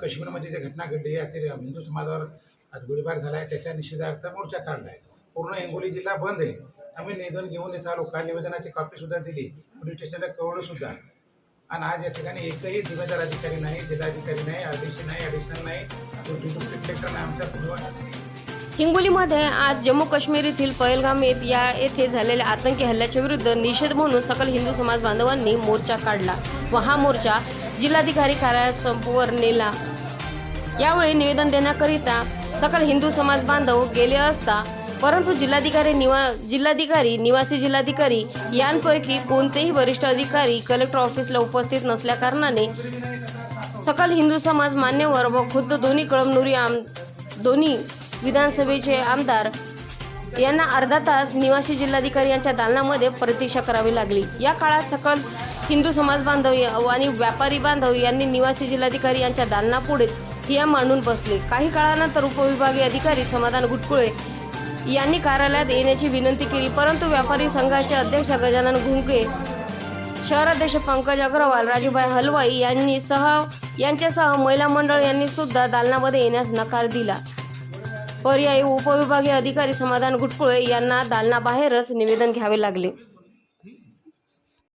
काश्मीरमध्ये जी घटना घडली आहे ते हिंदू समाजावर आज गोळीबार झाला आहे. त्याच्या निषेधार्थ मोर्चा काढला आहे. पूर्ण हिंगोली जिल्हा बंद आहे. आम्ही निवेदन घेऊन येत आलो काल निवेदनाची कॉपीसुद्धा दिली. पोलीस स्टेशनला कळवलंसुद्धा आणि आज या ठिकाणी एकही जिम्मेदार अधिकारी नाही जिल्हाधिकारी नाही आदेश नाही ॲडिशनल नाही. कलेक्टर नाही आमच्या पूर्व हिंगोलीमध्ये आज जम्मू काश्मीर येथील पहलगाम या येथे झालेल्या आतंकी हल्ल्याच्या विरुद्ध निषेध म्हणून सकल हिंदू समाज बांधवांनी मोर्चा काढला. व हा मोर्चा जिल्हाधिकारी कार्यालयासमोर नेला. यावेळी निवेदन देण्याकरिता सकल हिंदू समाज बांधव गेले असता परंतु जिल्हाधिकारी निवा जिल्हाधिकारी निवासी जिल्हाधिकारी यांपैकी कोणतेही वरिष्ठ अधिकारी कलेक्टर ऑफिसला उपस्थित नसल्याकारणाने सकल हिंदू समाज मान्यवर व खुद्द दोन्ही कळमनुरी आम दोन्ही विधानसभेचे आमदार यांना अर्धा तास निवासी जिल्हाधिकारी यांच्या दालनामध्ये प्रतीक्षा करावी लागली. या काळात सकल हिंदू समाज बांधव आणि व्यापारी बांधव यांनी निवासी जिल्हाधिकारी यांच्या दालनापुढेच ठिया मांडून बसले. काही काळानंतर उपविभागीय अधिकारी समाधान घुटकुळे यांनी कार्यालयात येण्याची विनंती केली. परंतु व्यापारी संघाचे अध्यक्ष गजानन घुंगे शहराध्यक्ष पंकज अग्रवाल राजूभाई हलवाई यांनी सह यांच्यासह महिला मंडळ यांनी सुद्धा दालनामध्ये येण्यास नकार दिला. पर्यायी उपविभागीय अधिकारी समाधान घुटकुळे यांना दालनाबाहेरच निवेदन घ्यावे लागले.